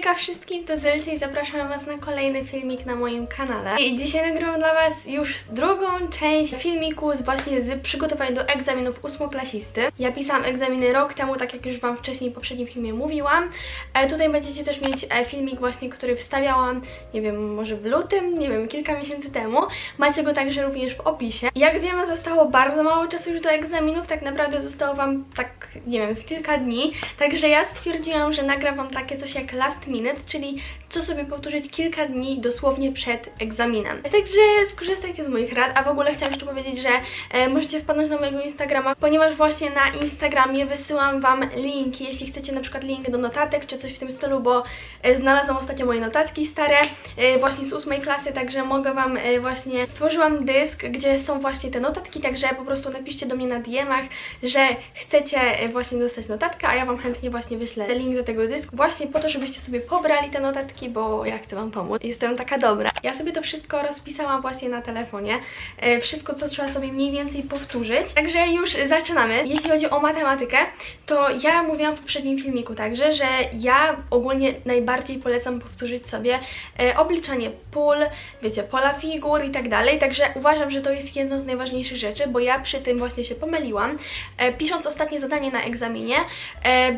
Hejka wszystkim, to Zelcia i zapraszam Was na kolejny filmik na moim kanale. I dzisiaj nagrywam dla Was już drugą część filmiku z właśnie z przygotowań do egzaminów ósmoklasisty. Ja pisałam egzaminy rok temu, tak jak już Wam wcześniej w poprzednim filmie mówiłam. E, tutaj będziecie też mieć e, filmik właśnie, który wstawiałam, nie wiem, może w lutym, nie wiem, kilka miesięcy temu. Macie go także również w opisie. Jak wiemy, zostało bardzo mało czasu już do egzaminów, tak naprawdę zostało Wam tak, nie wiem, z kilka dni. Także ja stwierdziłam, że nagram Wam takie coś jak last minute, czyli co sobie powtórzyć kilka dni dosłownie przed egzaminem. Także skorzystajcie z moich rad, a w ogóle chciałam jeszcze powiedzieć, że e, możecie wpadnąć na mojego Instagrama, ponieważ właśnie na Instagramie wysyłam Wam linki, jeśli chcecie na przykład link do notatek czy coś w tym stylu, bo e, znalazłam ostatnio moje notatki stare, e, właśnie z ósmej klasy, także mogę Wam e, właśnie, stworzyłam dysk, gdzie są właśnie te notatki, także po prostu napiszcie do mnie na DM-ach, że chcecie e, właśnie dostać notatkę, a ja Wam chętnie właśnie wyślę link do tego dysku, właśnie po to, żebyście sobie pobrali te notatki, bo ja chcę Wam pomóc. Jestem taka dobra. Ja sobie to wszystko rozpisałam właśnie na telefonie, e, wszystko, co trzeba sobie mniej więcej powtórzyć, także już zaczynamy. Jeśli chodzi o matematykę, to ja mówiłam w poprzednim filmiku także, że ja ogólnie najbardziej polecam powtórzyć sobie e, obliczanie pól, wiecie, pola figur i tak dalej, także uważam, że to jest jedno z najważniejszych rzeczy, bo ja przy tym właśnie się pomyliłam. E, pisząc ostatnie zadanie na egzaminie,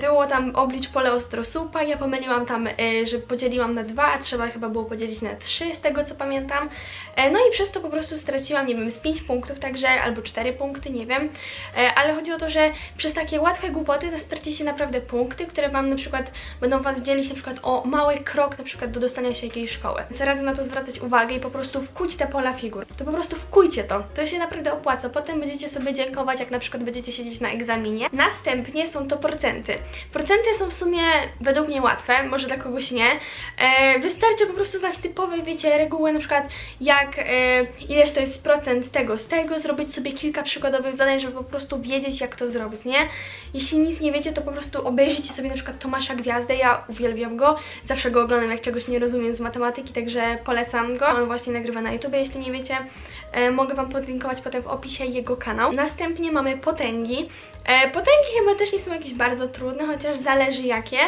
było tam oblicz pole ostrosłupa, ja pomyliłam tam, że podzieliłam na dwa, a trzeba chyba było podzielić na trzy, z tego co pamiętam. E, no i przez to po prostu straciłam, nie wiem, z 5 punktów także, albo 4 punkty, nie wiem. E, ale chodzi o to, że przez takie łatwe głupoty stracicie naprawdę punkty, które Wam na przykład będą Was dzielić na przykład o mały krok na przykład do dostania się jakiejś szkoły. Radzę na to zwracać uwagę i po prostu wkuć te pola figur. To po prostu wkujcie to. To się naprawdę opłaca. Potem będziecie sobie dziękować, jak na przykład będziecie siedzieć na egzaminie. Następnie są to procenty. Procenty są w sumie według mnie łatwe, może dla kogoś nie. E, wystarczy po prostu znać typowe, wiecie, reguły, na przykład jak e, ileż to jest procent tego z tego, zrobić sobie kilka przykładowych zadań, żeby po prostu wiedzieć, jak to zrobić, nie? Jeśli nic nie wiecie, to po prostu obejrzyjcie sobie na przykład Tomasza Gwiazdę, ja uwielbiam go, zawsze go oglądam, jak czegoś nie rozumiem z matematyki, także polecam go. On właśnie nagrywa na YouTube, jeśli nie wiecie, e, mogę Wam podlinkować potem w opisie jego kanał. Następnie mamy potęgi. E, potęgi chyba też nie są jakieś bardzo trudne, chociaż zależy jakie.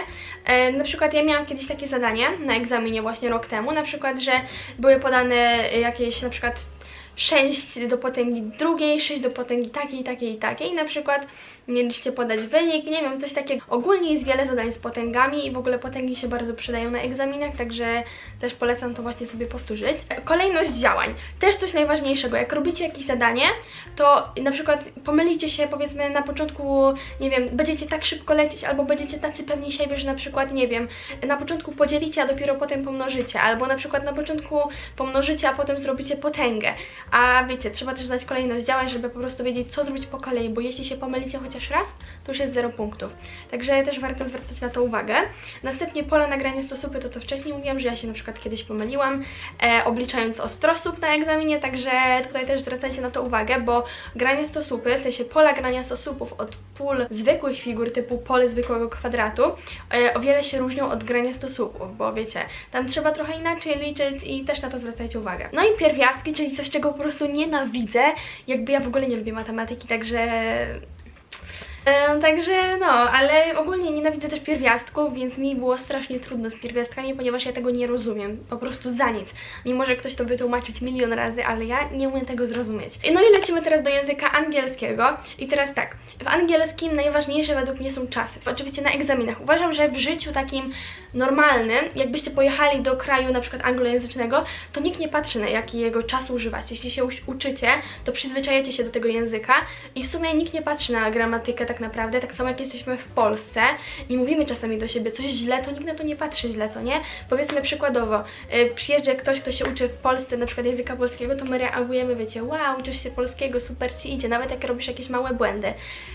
E, na przykład ja miałam kiedyś takie zadanie na egzaminie właśnie rok temu, na przykład, że były podane jakieś na przykład 6 do potęgi drugiej, 6 do potęgi takiej, takiej i takiej. Na przykład mieliście podać wynik, nie wiem, coś takiego. Ogólnie jest wiele zadań z potęgami i w ogóle potęgi się bardzo przydają na egzaminach, także też polecam to właśnie sobie powtórzyć. Kolejność działań. Też coś najważniejszego. Jak robicie jakieś zadanie, to na przykład pomylicie się powiedzmy na początku, nie wiem, będziecie tak szybko lecieć albo będziecie tacy pewni siebie, że na przykład, nie wiem, na początku podzielicie, a dopiero potem pomnożycie, albo na przykład na początku pomnożycie, a potem zrobicie potęgę. A wiecie, trzeba też znać kolejność działań, żeby po prostu wiedzieć, co zrobić po kolei, bo jeśli się pomylicie chociaż raz, to już jest 0 punktów. Także też warto zwracać na to uwagę. Następnie pola nagrania stosupy, to to wcześniej mówiłam, że ja się na przykład kiedyś pomyliłam, e, obliczając ostrosłup na egzaminie, także tutaj też zwracajcie na to uwagę, bo granie stosupy, w sensie pola grania stosupów od pól zwykłych figur typu pole zwykłego kwadratu, e, o wiele się różnią od grania stosupów, bo wiecie, tam trzeba trochę inaczej liczyć i też na to zwracajcie uwagę. No i pierwiastki, czyli coś, czego po prostu nienawidzę, jakby ja w ogóle nie lubię matematyki, także Em, Także no, ale ogólnie nienawidzę też pierwiastków, więc mi było strasznie trudno z pierwiastkami, ponieważ ja tego nie rozumiem. Po prostu za nic. Mimo, że ktoś to wytłumaczyć milion razy, ale ja nie umiem tego zrozumieć. No i lecimy teraz do języka angielskiego. I teraz tak, w angielskim najważniejsze według mnie są czasy. Oczywiście na egzaminach. Uważam, że w życiu takim normalnym, jakbyście pojechali do kraju na przykład anglojęzycznego, to nikt nie patrzy na jaki jego czas używać. Jeśli się uczycie, to przyzwyczajacie się do tego języka i w sumie nikt nie patrzy na gramatykę tak naprawdę, tak samo jak jesteśmy w Polsce i mówimy czasami do siebie coś źle, to nikt na to nie patrzy źle, co nie? Powiedzmy przykładowo, y, przyjeżdża ktoś, kto się uczy w Polsce na przykład języka polskiego, to my reagujemy, wiecie, wow, uczysz się polskiego, super ci idzie, nawet jak robisz jakieś małe błędy.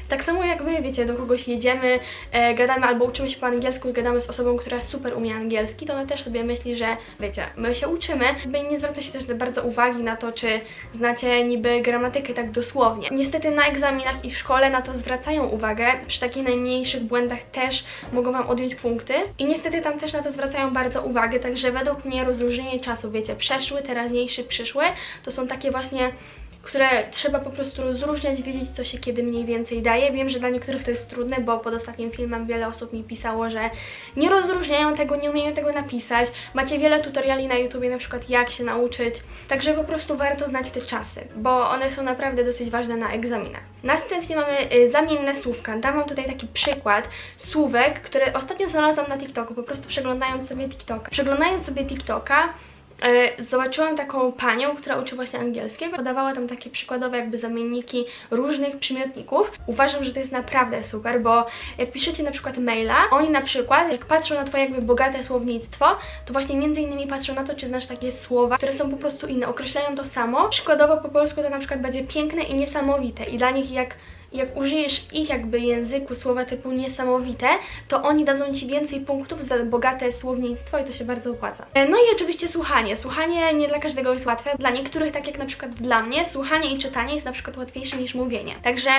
Tak samo jak my, wiecie, do kogoś jedziemy, e, gadamy albo uczymy się po angielsku i gadamy z osobą, która super umie angielski, to ona też sobie myśli, że wiecie, my się uczymy, by nie zwraca się też bardzo uwagi na to, czy znacie niby gramatykę tak dosłownie. Niestety na egzaminach i w szkole na to zwracają uwagę, przy takich najmniejszych błędach też mogą Wam odjąć punkty. I niestety tam też na to zwracają bardzo uwagę, także według mnie rozróżnienie czasu, wiecie, przeszły, teraźniejszy, przyszły, to są takie właśnie które trzeba po prostu rozróżniać, wiedzieć co się kiedy mniej więcej daje. Wiem, że dla niektórych to jest trudne, bo pod ostatnim filmem wiele osób mi pisało, że nie rozróżniają tego, nie umieją tego napisać. Macie wiele tutoriali na YouTubie, na przykład jak się nauczyć. Także po prostu warto znać te czasy, bo one są naprawdę dosyć ważne na egzaminach. Następnie mamy y, zamienne słówka. Dam tutaj taki przykład słówek, które ostatnio znalazłam na TikToku, po prostu przeglądając sobie TikToka. Przeglądając sobie TikToka, zobaczyłam taką panią, która uczy właśnie angielskiego. Podawała tam takie przykładowe jakby zamienniki różnych przymiotników. Uważam, że to jest naprawdę super, bo jak piszecie na przykład maila, oni na przykład, jak patrzą na twoje jakby bogate słownictwo, to właśnie między innymi patrzą na to, czy znasz takie słowa, które są po prostu inne, określają to samo. Przykładowo po polsku to na przykład będzie piękne i niesamowite i dla nich jak jak użyjesz ich jakby języku słowa typu niesamowite, to oni dadzą Ci więcej punktów za bogate słownictwo i to się bardzo opłaca. E, No i oczywiście słuchanie. Słuchanie nie dla każdego jest łatwe. Dla niektórych, tak jak na przykład dla mnie, słuchanie i czytanie jest na przykład łatwiejsze niż mówienie. Także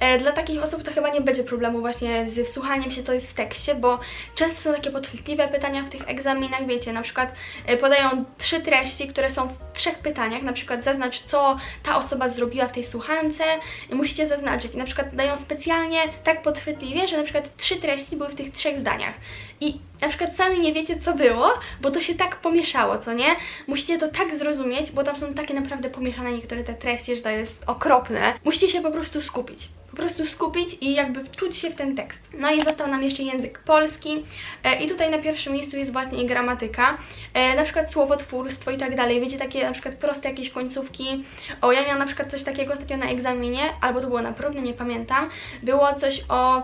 e, dla takich osób to chyba nie będzie problemu właśnie z wsłuchaniem się, co jest w tekście, bo często są takie podchwytliwe pytania w tych egzaminach, wiecie, na przykład e, podają trzy treści, które są w trzech pytaniach, na przykład zaznacz, co ta osoba zrobiła w tej słuchance, i musicie zaznaczyć. Na przykład dają specjalnie tak podchwytliwie, że na przykład trzy treści były w tych trzech zdaniach. I na przykład sami nie wiecie, co było, bo to się tak pomieszało, co nie? Musicie to tak zrozumieć, bo tam są takie naprawdę pomieszane niektóre te treści, że to jest okropne. Musicie się po prostu skupić. Po prostu skupić i jakby wczuć się w ten tekst. No i został nam jeszcze język polski e, i tutaj na pierwszym miejscu jest właśnie gramatyka, e, na przykład słowotwórstwo i tak dalej. Wiecie, takie na przykład proste jakieś końcówki. O, ja miałam na przykład coś takiego ostatnio na egzaminie, albo to było na próbie, nie pamiętam. Było coś o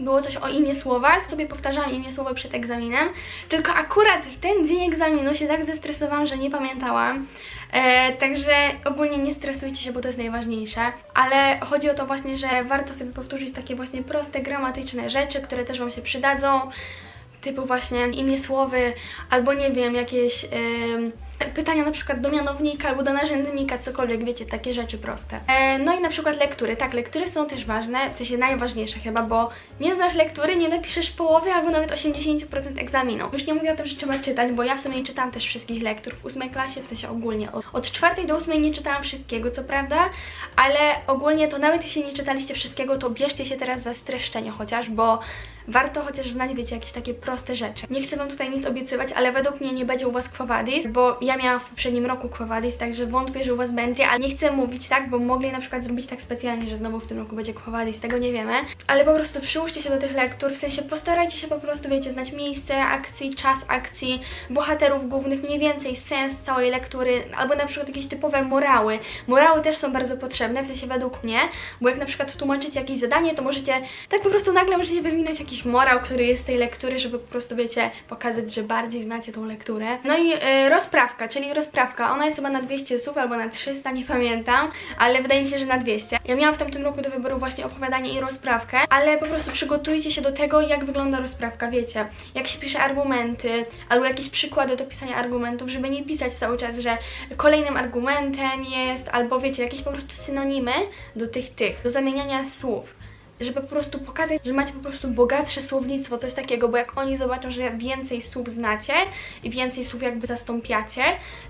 było coś o imię słowach, sobie powtarzałam imię słowa przed egzaminem, tylko akurat w ten dzień egzaminu się tak zestresowałam, że nie pamiętałam. E, także ogólnie nie stresujcie się, bo to jest najważniejsze, ale chodzi o to właśnie, że warto sobie powtórzyć takie właśnie proste, gramatyczne rzeczy, które też Wam się przydadzą, typu właśnie imię słowy, albo nie wiem, jakieś... em, pytania na przykład do mianownika albo do narzędnika, cokolwiek, wiecie, takie rzeczy proste. E, no i na przykład lektury. Tak, lektury są też ważne, w sensie najważniejsze chyba, bo nie znasz lektury, nie napiszesz połowy albo nawet 80% egzaminu. Już nie mówię o tym, że trzeba czytać, bo ja w sumie nie czytałam też wszystkich lektur w ósmej klasie, w sensie ogólnie. Od, od czwartej do ósmej nie czytałam wszystkiego, co prawda, ale ogólnie to nawet jeśli nie czytaliście wszystkiego, to bierzcie się teraz za streszczenie chociaż, bo warto chociaż znać, wiecie, jakieś takie proste rzeczy. Nie chcę Wam tutaj nic obiecywać, ale według mnie nie będzie u Was Quo bo ja miałam w poprzednim roku Quo Vadis, także wątpię, że u Was będzie, ale nie chcę mówić tak, bo mogli na przykład zrobić tak specjalnie, że znowu w tym roku będzie Quo Vadis, tego nie wiemy. Ale po prostu przyłóżcie się do tych lektur, w sensie postarajcie się po prostu, wiecie, znać miejsce akcji, czas akcji, bohaterów głównych, mniej więcej sens całej lektury, albo na przykład jakieś typowe morały. Morały też są bardzo potrzebne, w sensie według mnie, bo jak na przykład tłumaczycie jakieś zadanie, to możecie, tak po prostu nagle możecie wywinąć jakiś morał, który jest z tej lektury, żeby po prostu, wiecie, pokazać, że bardziej znacie tą lekturę. No i y, rozprawka, czyli rozprawka, ona jest chyba na 200 słów albo na 300, nie pamiętam, ale wydaje mi się, że na 200. Ja miałam w tamtym roku do wyboru właśnie opowiadanie i rozprawkę, ale po prostu przygotujcie się do tego, jak wygląda rozprawka, wiecie, jak się pisze argumenty, albo jakieś przykłady do pisania argumentów, żeby nie pisać cały czas, że kolejnym argumentem jest, albo wiecie, jakieś po prostu synonimy do tych tych, do zamieniania słów żeby po prostu pokazać, że macie po prostu bogatsze słownictwo, coś takiego, bo jak oni zobaczą, że więcej słów znacie i więcej słów jakby zastąpiacie,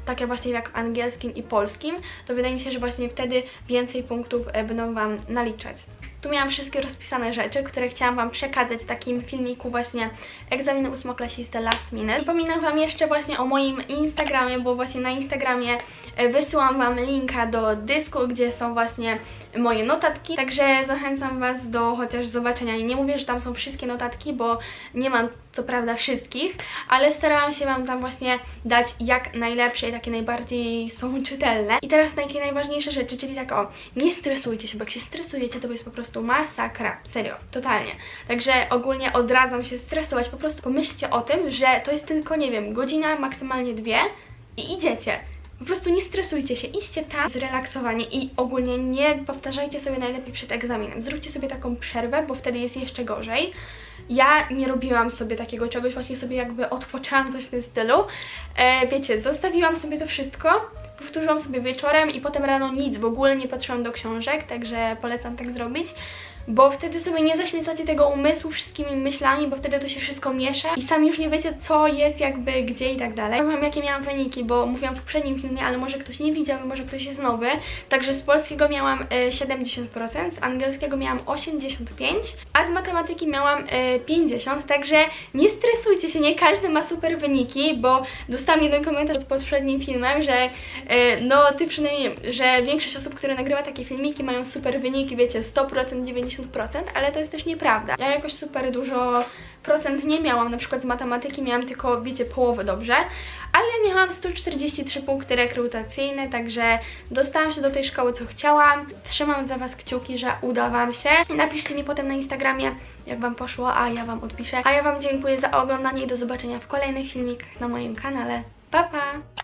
takie właśnie jak w angielskim i polskim, to wydaje mi się, że właśnie wtedy więcej punktów e, będą Wam naliczać. Tu miałam wszystkie rozpisane rzeczy, które chciałam Wam przekazać w takim filmiku właśnie egzaminu ósmoklasisty last minute. Przypominam Wam jeszcze właśnie o moim Instagramie, bo właśnie na Instagramie e, wysyłam Wam linka do dysku, gdzie są właśnie moje notatki, także zachęcam Was do chociaż zobaczenia. Nie mówię, że tam są wszystkie notatki, bo nie mam co prawda wszystkich, ale starałam się Wam tam właśnie dać jak najlepsze i takie najbardziej są czytelne. I teraz takie najważniejsze rzeczy, czyli tak o, nie stresujcie się, bo jak się stresujecie, to jest po prostu masakra, serio, totalnie. Także ogólnie odradzam się stresować, po prostu pomyślcie o tym, że to jest tylko, nie wiem, godzina, maksymalnie dwie i idziecie. Po prostu nie stresujcie się, idźcie tam zrelaksowanie i ogólnie nie powtarzajcie sobie najlepiej przed egzaminem. Zróbcie sobie taką przerwę, bo wtedy jest jeszcze gorzej. Ja nie robiłam sobie takiego czegoś, właśnie sobie jakby odpoczęłam coś w tym stylu. E, wiecie, zostawiłam sobie to wszystko, powtórzyłam sobie wieczorem i potem rano nic, w ogóle nie patrzyłam do książek, także polecam tak zrobić. Bo wtedy sobie nie zaśmiecacie tego umysłu wszystkimi myślami, bo wtedy to się wszystko miesza i sami już nie wiecie, co jest jakby gdzie i tak dalej. Powiem, jakie miałam wyniki, bo mówiłam w poprzednim filmie, ale może ktoś nie widział, może ktoś jest nowy. Także z polskiego miałam e, 70%, z angielskiego miałam 85%, a z matematyki miałam e, 50%, także nie stresujcie się, nie każdy ma super wyniki, bo dostałam jeden komentarz pod poprzednim filmem, że e, no ty przynajmniej, że większość osób, które nagrywa takie filmiki mają super wyniki, wiecie, 100%, 90%, ale to jest też nieprawda. Ja jakoś super dużo procent nie miałam, na przykład z matematyki miałam tylko, wiecie, połowę dobrze, ale miałam 143 punkty rekrutacyjne, także dostałam się do tej szkoły, co chciałam. Trzymam za Was kciuki, że uda Wam się. Napiszcie mi potem na Instagramie, jak Wam poszło, a ja Wam odpiszę. A ja Wam dziękuję za oglądanie i do zobaczenia w kolejnych filmikach na moim kanale. Pa, pa!